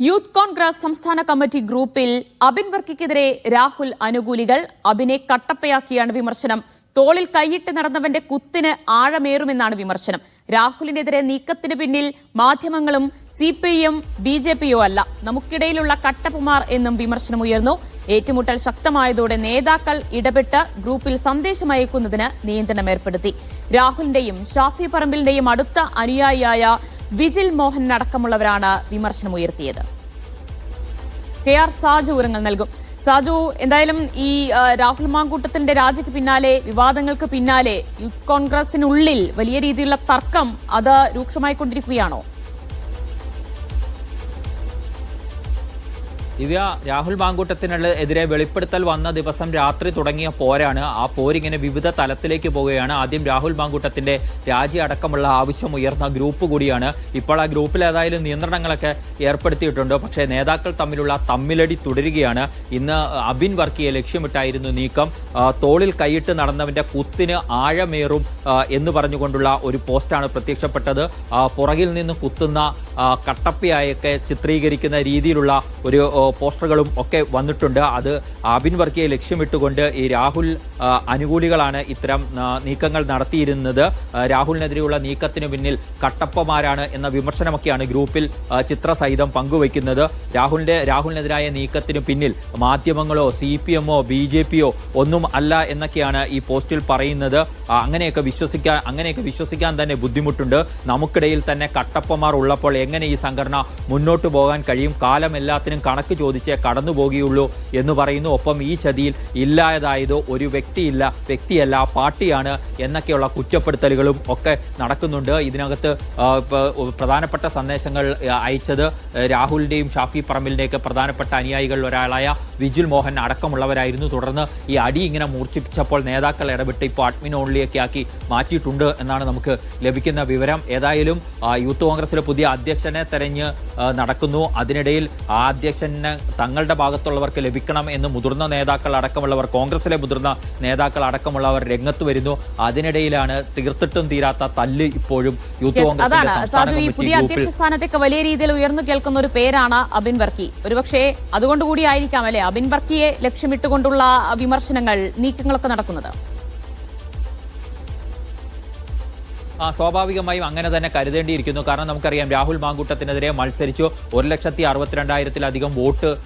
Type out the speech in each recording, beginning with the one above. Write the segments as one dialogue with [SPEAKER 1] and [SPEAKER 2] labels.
[SPEAKER 1] Youth Congress സംസ്ഥാന committee ഗ്രൂപ്പിൽ അബിൻ വർക്കിക്കെതിരെ രാഹുൽ അനുകൂലികൾ. അബിനെ കട്ടപ്പയാക്കിയാണ് വിമർശനം. തോളിൽ കൈയിട്ട് നടന്നവന്റെ കുത്തിന് ആഴമേറുമെന്നാണ് വിമർശനം. രാഹുലിനെതിരെ നീക്കത്തിന് പിന്നിൽ മാധ്യമങ്ങളും സി പി ഐയും ബി ജെ പിയോ അല്ല. നമുക്കിടയിലുള്ള കട്ടപ്പുമാർ എന്നും വിമർശനമുയർന്നു ഏറ്റുമുട്ടൽ ശക്തമായതോടെ നേതാക്കൾ ഇടപെട്ട് ഗ്രൂപ്പിൽ സന്ദേശം അയക്കുന്നതിന് നിയന്ത്രണം ഏർപ്പെടുത്തി. രാഹുലിന്റെയും ഷാഫി പറമ്പിലിന്റെയും അടുത്ത അനുയായിയായ വിജിൽ മോഹൻ അടക്കമുള്ളവരാണ് വിമർശനമുയർത്തിയത്. കെ ആർ സാജു വിവരങ്ങൾ നൽകും. സാജു എന്തായാലും ഈ രാഹുൽ മാങ്കൂട്ടത്തിന്റെ രാജിക്ക് പിന്നാലെ വിവാദങ്ങൾക്ക് പിന്നാലെ യൂത്ത് കോൺഗ്രസിനുള്ളിൽ വലിയ രീതിയിലുള്ള തർക്കം അത് രൂക്ഷമായിക്കൊണ്ടിരിക്കുകയാണോ?
[SPEAKER 2] ദിവ്യ രാഹുൽ മാങ്കൂട്ടത്തിനുള്ള എതിരെ വെളിപ്പെടുത്തൽ വന്ന ദിവസം രാത്രി തുടങ്ങിയ പോരാണ്. ആ പോരിങ്ങനെ വിവിധ തലത്തിലേക്ക് പോവുകയാണ്. ആദ്യം രാഹുൽ മാങ്കൂട്ടത്തിന്റെ രാജി അടക്കമുള്ള ആവശ്യം ഉയർന്ന ഗ്രൂപ്പ് കൂടിയാണ്. ഇപ്പോൾ ആ ഗ്രൂപ്പിൽ ഏതായാലും നിയന്ത്രണങ്ങളൊക്കെ ഏർപ്പെടുത്തിയിട്ടുണ്ട്. പക്ഷേ നേതാക്കൾ തമ്മിലുള്ള തമ്മിലടി തുടരുകയാണ്. ഇന്ന് അബിൻ വർക്കിയെ ലക്ഷ്യമിട്ടായിരുന്നു നീക്കം. തോളിൽ കൈയിട്ട് നടന്നവന്റെ കുത്തിന് ആഴമേറും എന്ന് പറഞ്ഞുകൊണ്ടുള്ള ഒരു പോസ്റ്റാണ് പ്രത്യക്ഷപ്പെട്ടത്. പുറകിൽ നിന്ന് കുത്തുന്ന കട്ടപ്പയായൊക്കെ ചിത്രീകരിക്കുന്ന രീതിയിലുള്ള ഒരു പോസ്റ്ററുകളും ഒക്കെ വന്നിട്ടുണ്ട്. അത് അബിൻ വർക്കിയെ ലക്ഷ്യമിട്ടുകൊണ്ട് ഈ രാഹുൽ അനുകൂലികളാണ് ഇത്തരം നീക്കങ്ങൾ നടത്തിയിരുന്നത്. രാഹുലിനെതിരെയുള്ള നീക്കത്തിന് പിന്നിൽ കട്ടപ്പമാരാണ് എന്ന വിമർശനമൊക്കെയാണ് ഗ്രൂപ്പിൽ ചിത്ര ചിത്രസഹിതം പങ്കുവയ്ക്കുന്നത്. രാഹുലിന്റെ രാഹുലിനെതിരായ നീക്കത്തിന് പിന്നിൽ മാധ്യമങ്ങളോ സി പി എമ്മോ ബി ജെ പിയോ ഒന്നും അല്ല എന്നൊക്കെയാണ് ഈ പോസ്റ്റിൽ പറയുന്നത്. അങ്ങനെയൊക്കെ വിശ്വസിക്കാൻ അങ്ങനെയൊക്കെ വിശ്വസിക്കാൻ തന്നെ ബുദ്ധിമുട്ടുണ്ട്. നമുക്കിടയിൽ തന്നെ കട്ടപ്പമാർ ഉള്ളപ്പോൾ എങ്ങനെ ഈ സംഘടന മുന്നോട്ട് പോകാൻ കഴിയും? കാലം എല്ലാത്തിനും കണക്ക് ചോദിച്ചേ കടന്നു പോകുകയുള്ളൂ എന്ന് പറയുന്നു. ഒപ്പം ഈ ചതിയിൽ ഇല്ലാതായതോ ഒരു വ്യക്തിയില്ല. വ്യക്തിയല്ല പാർട്ടിയാണ് എന്നൊക്കെയുള്ള കുറ്റപ്പെടുത്തലുകളും ഒക്കെ നടക്കുന്നുണ്ട്. ഇതിനകത്ത് പ്രധാനപ്പെട്ട സന്ദേശങ്ങൾ അയച്ചത് രാഹുലിന്റെയും ഷാഫി പറമ്പിലിന്റെയൊക്കെ പ്രധാനപ്പെട്ട അനുയായികളിൽ ഒരാളായ വിജുൽ മോഹൻ അടക്കമുള്ളവരായിരുന്നു. തുടർന്ന് ഈ അടി ഇങ്ങനെ മൂർച്ഛിപ്പിച്ചപ്പോൾ നേതാക്കൾ ഇടപെട്ട് ഇപ്പോൾ അഡ്മിൻ ഓൺലിയൊക്കെ ആക്കി മാറ്റിയിട്ടുണ്ട് എന്നാണ് നമുക്ക് ലഭിക്കുന്ന വിവരം. ഏതായാലും യൂത്ത് കോൺഗ്രസിലെ പുതിയ അധ്യക്ഷനെ തെരഞ്ഞ് നടക്കുന്നു. അതിനിടയിൽ ആ അധ്യക്ഷന് തങ്ങളുടെ ഭാഗത്തുള്ളവർക്ക് ലഭിക്കണം എന്ന് മുതിർന്ന നേതാക്കൾ അടക്കമുള്ളവർ കോൺഗ്രസിലെ മുതിർന്ന നേതാക്കൾ അടക്കമുള്ളവർ രംഗത്ത് വരുന്നു. അതിനിടയിലാണ് തീർത്തിട്ടും തീരാത്ത തല്ല് ഇപ്പോഴും യൂത്ത് കോൺഗ്രസ്
[SPEAKER 1] അതാണ്.
[SPEAKER 2] സംസ്ഥാന
[SPEAKER 1] ഈ പുതിയ അധ്യക്ഷ സ്ഥാനത്തേക്ക് വലിയ രീതിയിൽ ഉയർന്നു കേൾക്കുന്ന ഒരു പേരാണ് അബിൻ വർക്കി. ഒരുപക്ഷെ അതുകൊണ്ട് കൂടി ആയിരിക്കാം അല്ലെ? അബിൻ വർക്കിയെ ലക്ഷ്യമിട്ടുകൊണ്ടുള്ള വിമർശനങ്ങൾ നീക്കങ്ങളൊക്കെ നടക്കുന്നത്.
[SPEAKER 2] സ്വാഭാവികമായും അങ്ങനെ തന്നെ കരുതേണ്ടിയിരിക്കുന്നു. കാരണം നമുക്കറിയാം രാഹുൽ മാങ്കൂട്ടത്തിനെതിരെ മത്സരിച്ചു. ഒരു ലക്ഷത്തി അറുപത്തിരണ്ടായിരത്തിലധികം വോട്ട്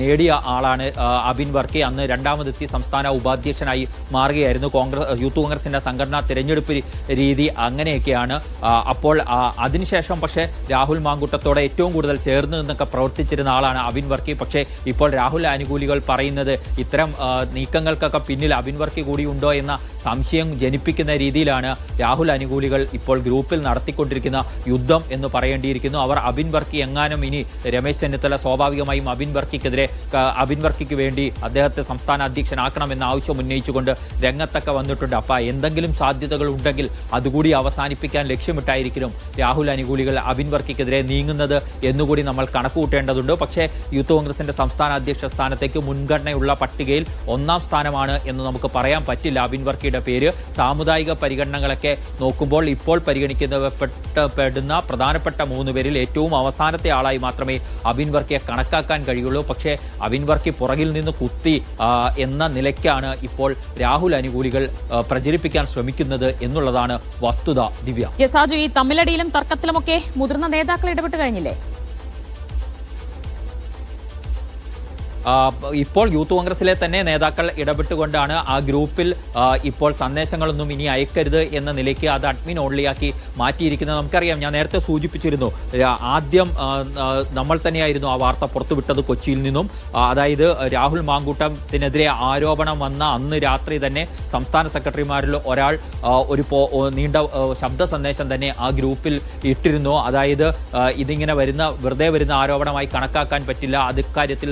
[SPEAKER 2] നേടിയ ആളാണ് ആ, അബിൻ വർക്കി. അന്ന് രണ്ടാമതെത്തി സംസ്ഥാന ഉപാധ്യക്ഷനായി മാറുകയായിരുന്നു കോൺഗ്രസ് യൂത്ത് കോൺഗ്രസിന്റെ സംഘടനാ തിരഞ്ഞെടുപ്പ് രീതി അങ്ങനെയൊക്കെയാണ്. അപ്പോൾ ആ, അതിനുശേഷം പക്ഷേ രാഹുൽ മാങ്കൂട്ടത്തോടെ ഏറ്റവും കൂടുതൽ ചേർന്ന് നിന്നൊക്കെ പ്രവർത്തിച്ചിരുന്ന ആളാണ് അബിൻ വർക്കി. പക്ഷേ ഇപ്പോൾ രാഹുൽ അനുകൂലികൾ പറയുന്നത് ഇത്തരം നീക്കങ്ങൾക്കൊക്കെ പിന്നിൽ അബിൻ വർക്കി കൂടി ഉണ്ടോ എന്ന സംശയം ജനിപ്പിക്കുന്ന രീതിയിലാണ് രാഹുൽ അനുകൂലികൾ ഇപ്പോൾ ഗ്രൂപ്പിൽ നടത്തിക്കൊണ്ടിരിക്കുന്ന യുദ്ധം എന്ന് പറയേണ്ടിയിരിക്കുന്നു. അവർ അബിൻ വർക്കി എങ്ങാനും ഇനി രമേശ് ചെന്നിത്തല സ്വാഭാവികമായും അബിൻ വർക്കിക്കെതിരെ അബിൻ വർക്കിക്ക് വേണ്ടി അദ്ദേഹത്തെ സംസ്ഥാന അധ്യക്ഷനാക്കണമെന്ന ആവശ്യം ഉന്നയിച്ചുകൊണ്ട് രംഗത്തൊക്കെ വന്നിട്ടുണ്ട്. അപ്പൊ എന്തെങ്കിലും സാധ്യതകൾ ഉണ്ടെങ്കിൽ അതുകൂടി അവസാനിപ്പിക്കാൻ ലക്ഷ്യമിട്ടായിരിക്കണം രാഹുൽ അനുകൂലികൾ അബിൻ വർക്കിക്കെതിരെ നീങ്ങുന്നത് എന്നുകൂടി നമ്മൾ കണക്കുകൂട്ടേണ്ടതുണ്ട്. പക്ഷേ യൂത്ത് കോൺഗ്രസിന്റെ സംസ്ഥാന അധ്യക്ഷ സ്ഥാനത്തേക്ക് മുൻഗണനയുള്ള പട്ടികയിൽ ഒന്നാം സ്ഥാനമാണ് എന്ന് നമുക്ക് പറയാൻ പറ്റില്ല. അബിൻ വർക്കിയുടെ പേര്. സാമുദായിക പരിഗണനകളൊക്കെ നോക്കുമ്പോൾ ഇപ്പോൾ പരിഗണിക്കപ്പെടുന്ന പ്രധാനപ്പെട്ട മൂന്ന് പേരിൽ ഏറ്റവും അവസാനത്തെ ആളായി മാത്രമേ അബിൻ വർക്കിയെ കണക്കാക്കാൻ കഴിയുള്ളൂ. പക്ഷേ അബിൻ വർക്കി പുറകിൽ നിന്ന് കുത്തി എന്ന നിലയ്ക്കാണ് ഇപ്പോൾ രാഹുൽ അനുകൂലികൾ പ്രചരിപ്പിക്കാൻ ശ്രമിക്കുന്നത് എന്നുള്ളതാണ് വസ്തുത ദിവ്യ.
[SPEAKER 1] യെസ്, സാജു ഈ തമ്മിലടിയിലും തർക്കത്തിലുമൊക്കെ മുതിർന്ന നേതാക്കൾ ഇടപെട്ട് കഴിഞ്ഞില്ലേ?
[SPEAKER 2] ഇപ്പോൾ യൂത്ത് കോൺഗ്രസിലെ തന്നെ നേതാക്കൾ ഇടപെട്ടുകൊണ്ടാണ് ആ ഗ്രൂപ്പിൽ ഇപ്പോൾ സന്ദേശങ്ങളൊന്നും ഇനി അയക്കരുത് എന്ന നിലയ്ക്ക് അത് അഡ്മിൻ ഓൺലിയാക്കി മാറ്റിയിരിക്കുന്നത് നമുക്കറിയാം. ഞാൻ നേരത്തെ സൂചിപ്പിച്ചിരുന്നു ആദ്യം നമ്മൾ തന്നെയായിരുന്നു ആ വാർത്ത പുറത്തുവിട്ടത് കൊച്ചിയിൽ നിന്നും. അതായത് രാഹുൽ മാങ്കൂട്ടത്തിനെതിരെ ആരോപണം വന്ന അന്ന് രാത്രി തന്നെ സംസ്ഥാന സെക്രട്ടറിമാരിൽ ഒരാൾ ഒരു നീണ്ട ശബ്ദ സന്ദേശം തന്നെ ആ ഗ്രൂപ്പിൽ ഇട്ടിരുന്നു. അതായത് ഇതിങ്ങനെ വരുന്ന വെറുതെ വരുന്ന ആരോപണമായി കണക്കാക്കാൻ പറ്റില്ല. അത് കാര്യത്തിൽ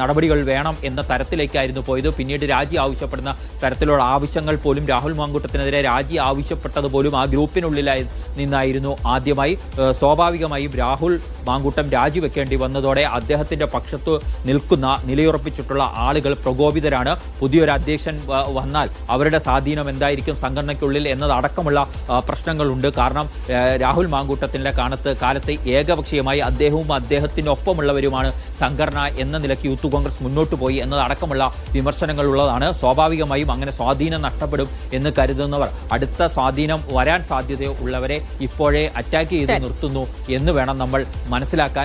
[SPEAKER 2] നടപടികൾ വേണം എന്ന തരത്തിലേക്കായിരുന്നു പോയത്. പിന്നീട് രാജി ആവശ്യപ്പെടുന്ന തരത്തിലുള്ള ആവശ്യങ്ങൾ പോലും രാഹുൽ മാങ്കൂട്ടത്തിനെതിരെ രാജി ആവശ്യപ്പെട്ടത് പോലും ആ ഗ്രൂപ്പിനുള്ളിലായി നിന്നായിരുന്നു ആദ്യമായി. സ്വാഭാവികമായും രാഹുൽ മാങ്കൂട്ടം രാജിവെക്കേണ്ടി വന്നതോടെ അദ്ദേഹത്തിന്റെ പക്ഷത്തു നിൽക്കുന്ന നിലയുറപ്പിച്ചിട്ടുള്ള ആളുകൾ പ്രകോപിതരാണ്. പുതിയൊരു അധ്യക്ഷൻ വന്നാൽ അവരുടെ സ്വാധീനം എന്തായിരിക്കും സംഘടനയ്ക്കുള്ളിൽ എന്നതടക്കമുള്ള പ്രശ്നങ്ങളുണ്ട്. കാരണം രാഹുൽ മാങ്കൂട്ടത്തിന്റെ കാണത്ത് കാലത്തെ ഏകപക്ഷീയമായി അദ്ദേഹവും അദ്ദേഹത്തിനൊപ്പമുള്ളവരുമാണ് സംഘടന എന്ന നിലയ്ക്ക് യൂത്ത് കോൺഗ്രസ് മുന്നോട്ട് പോയി എന്നതടക്കമുള്ള വിമർശനങ്ങൾ ഉള്ളതാണ് സ്വാഭാവികമായും അങ്ങനെ സ്വാധീനം നഷ്ടപ്പെടും എന്ന് കരുതുന്നവർ അടുത്ത സ്വാധീനം വരാൻ സാധ്യത ഉള്ളവരെ ഇപ്പോഴേ അറ്റാക്ക് ചെയ്ത് നിർത്തുന്നു എന്ന് വേണം നമ്മൾ മനസ്സിലാക്കാൻ.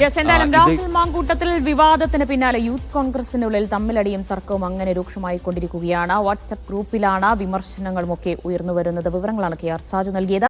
[SPEAKER 1] രാഹുൽ മാങ്കൂട്ടത്തിൽ വിവാദത്തിന് പിന്നാലെ യൂത്ത് കോൺഗ്രസിനുള്ളിൽ തമ്മിലടിയും തർക്കവും അങ്ങനെ രൂക്ഷമായി കൊണ്ടിരിക്കുകയാണ്. വാട്സ്ആപ്പ് ഗ്രൂപ്പിലാണ് വിമർശനങ്ങളുമൊക്കെ ഉയർന്നു വരുന്നത്. വിവരങ്ങളാണ് കെ ആർ സാജു നൽകിയത്.